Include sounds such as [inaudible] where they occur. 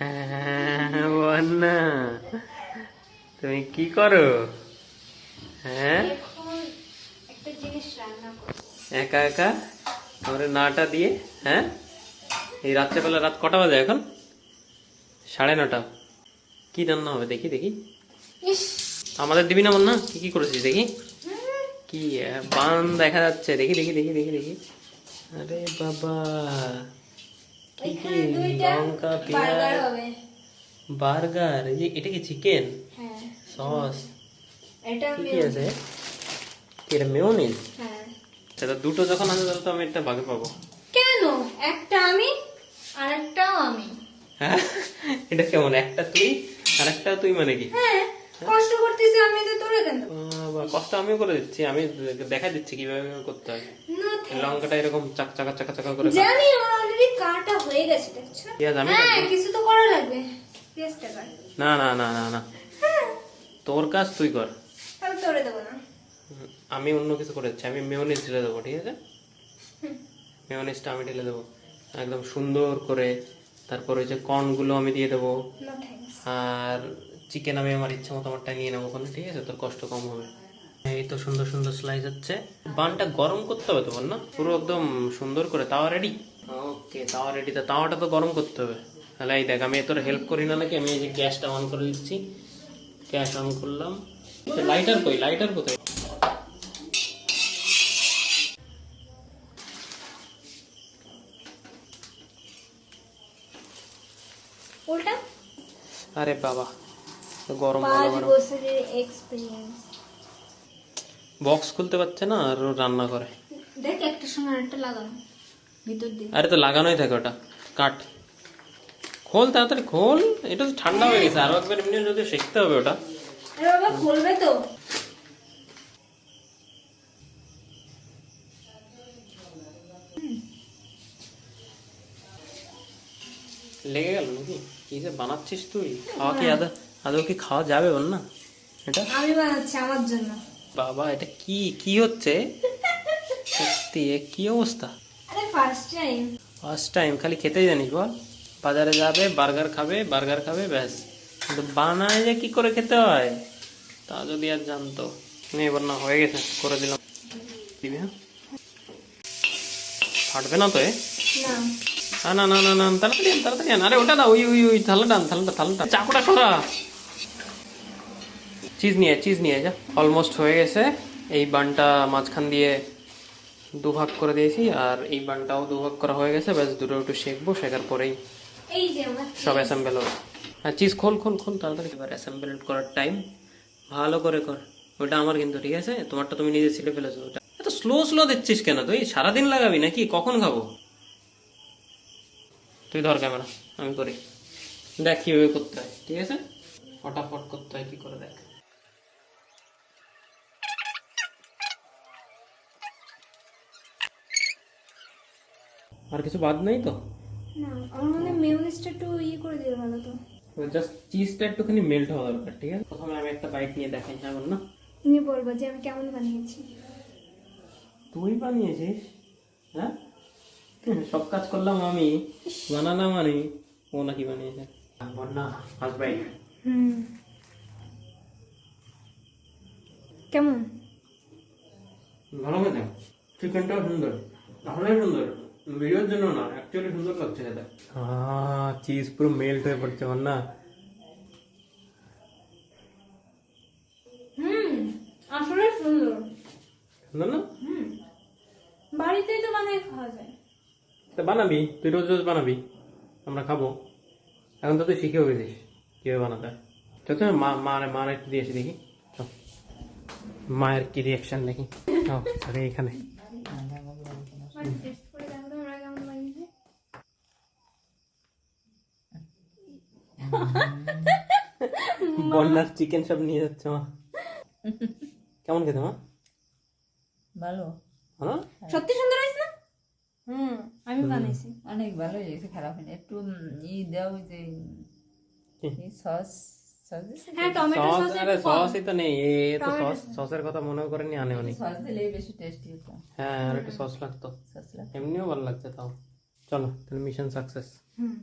হ্যাঁ বন্যা। তুমি কি করো? হ্যাঁ? একা একা? আমার নাটা দিয়ে হ্যাঁ? এই রাত্রেবেলা রাত কটা বাজে এখন? সাড়ে নটা। কি রান্না হবে দেখি দেখি। আমাদের দিবি না না কি কি করেছিস দেখি? কি বান দেখা যাচ্ছে। দেখি দেখি দেখি দেখি দেখি। আরে বাবা। কি কি লঙ্কা পেঁয়াজ। বার্গার? এই এটা কি চিকেন? হ্যাঁ। সস। এটা কি আছে? এটা মেয়োনিজ হ্যাঁ। দুটো যখন আছে তাহলে তো আমি একটা ভাগে পাবো। কেন? একটা আমি আর একটাও আমি। হ্যাঁ? এটা কেমন? একটা তুই আর একটা তুই মানে কি? হ্যাঁ কষ্ট করতেছি আমি তো তোরে কেন কষ্ট আমিও করে দিচ্ছি আমি দেখা দিচ্ছি কীভাবে করতে হয়। না লঙ্কাটা এরকম চাক চাকা চাকা চাকা করে জানি আমার অলরেডি কাটা হয়ে গেছে দেখছ? পেঁয়াজ আমি হ্যাঁ কিছু তো করা লাগবে। পেঁয়াজটা কাট। না না না না না। হ্যাঁ। তোর কাজ তুই কর। তাহলে তোরে দেবো না। আমি অন্য কিছু করে দিচ্ছি আমি মেয়নিজ ঢেলে দেবো ঠিক আছে। মেয়নিজটা আমি ঢেলে দেবো। একদম সুন্দর করে তারপর ওই যে কর্নগুলো আমি দিয়ে দেবো। আর চিকেন আমি আমার ইচ্ছা মতো আমারটা নিয়ে নেব ওখানে ঠিক আছে? তোর কষ্ট কম হবে। এই তো সুন্দর সুন্দর স্লাইস হচ্ছে। বানটা গরম করতে হবে তোমার না? পুরো একদম সুন্দর করে তাওয়া রেডি ওকে তাওয়া রেডি তো তাওয়াটা তো গরম করতে হবে। তাহলে এই দেখ আমি তোর হেল্প করি না নাকি? আমি এই যে গ্যাসটা অন করে দিচ্ছি। গ্যাস অন করলাম। লাইটার কই? লাইটার কোথায়? উল্টা? আরে বাবা গরম গরম এক্সপিরিয়েন্স বক্স খুলতে পারছে না আর রান্না করে। দেখ একটা সঙ্গে আরেকটা লাগানো। ভিতর দিয়ে। আরে তো লাগানোই থাকে ওটা। কাট। খোল তাড়াতাড়ি খোল। এটা তো ঠান্ডা হয়ে গেছে। আরও একবার এমনি যদি শিখতে হবে ওটা। আরে বাবা খুলবে তো। লেগে গেল নাকি? কি যে বানাচ্ছিস তুই? খাওয়া কি আদা আদৌ কি খাওয়া যাবে বল না? এটা? আমি বানাচ্ছি আমার জন্য। বাবা এটা কি কি হচ্ছে? সত্যি এ কি অবস্থা? আরে ফার্স্ট টাইম ফার্স্ট টাইম খালি খেতেই জানিস বল। বাজারে যাবে বার্গার খাবে বার্গার খাবে ব্যাস। কিন্তু বানায় যে কি করে খেতে হয় তা যদি আর জানতো। এবার না হয়ে গেছে করে দিলাম। দিবি হ্যাঁ? ফাটবে না তো এ? না। না না না না না তাড়াতাড়ি আন, তাড়াতাড়ি আন। আরে ওটা না ওই ওই ওই থালাটা আন, থালাটা থালাটা। চাকুটা সরা। চিজ নিয়ে চিজ নিয়ে যা। অলমোস্ট হয়ে গেছে। এই বানটা মাঝখান দিয়ে দুভাগ করে দিয়েছি আর এই বানটাও দুভাগ করা হয়ে গেছে। ব্যাস দুটো একটু শেখবো শেখার পরেই এই যে সব অ্যাসেম্বল হবে। হ্যাঁ চিজ খোল খোল খোল তাড়াতাড়ি। এবার অ্যাসেম্বল করার টাইম ভালো করে কর ওটা আমার কিন্তু ঠিক আছে? তোমারটা তুমি নিজে ছিলে ফেলেছো। ওটা এত স্লো স্লো দিচ্ছিস কেন তুই? সারাদিন লাগাবি নাকি? কখন খাব? তুই ধর ক্যামেরা আমি করি। দেখ কীভাবে করতে হয় ঠিক আছে? ফটাফট করতে হয় কি করে দেখ। আর কিছু বাদ নেই তো? না আমার মনে মেয়োনিজটা একটু ইয়ে করে দিলে ভালো তো। জাস্ট চিজটা একটুখানি মেল্ট হওয়া দরকার ঠিক আছে? প্রথমে আমি একটা বাইট নিয়ে দেখাই যেমন না? নিয়ে বলব যে আমি কেমন বানিয়েছি। তুই বানিয়েছিস? হ্যাঁ? সব কাজ করলাম আমি। বানালাম আমি ও নাকি বানিয়েছে। বন্যা ফার্স্ট বাইট হুম। কেমন? ভালো খেতে চিকেনটাও সুন্দর। তাহলে সুন্দর। ভিডিওর জন্য না অ্যাকচুয়ালি সুন্দর লাগছে খেতে চিজ পুরো মেল্ট হয়ে পড়ছে না। হুম আসলে সুন্দর। সুন্দর না? হুম বাড়িতেই তো বানিয়ে খাওয়া যায়। তা বানাবি তুই রোজ রোজ বানাবি আমরা খাব। এখন তো তুই শিখেও গেছিস কীভাবে বানাতে চল তো মা মা মার একটু দিয়েছি দেখি। মায়ের কি রিয়াকশন দেখি। এখানে টেস্ট করে দেখো তো আমরা কেমন বানিয়েছি বন্যার চিকেন সব নিয়ে যাচ্ছে মা। [laughs] কেমন খেতে মা? ভালো। ভালো? সত্যি সুন্দর হয়েছে না? হুম আমি বানাইছি। অনেক ভালো হয়েছে খারাপ হয়নি। একটু ই দাও যে সস সস হ্যাঁ টমেটো সস সস আরে সসই তো নেই। এ এ তো সস সসের কথা মনে আনে সস দিলে বেশি টেস্টি হতো। হ্যাঁ আর একটু সস লাগতো। সস লাগে এমনিও ভালো লাগছে তাও। চলো তাহলে মিশন সাকসেস হুম।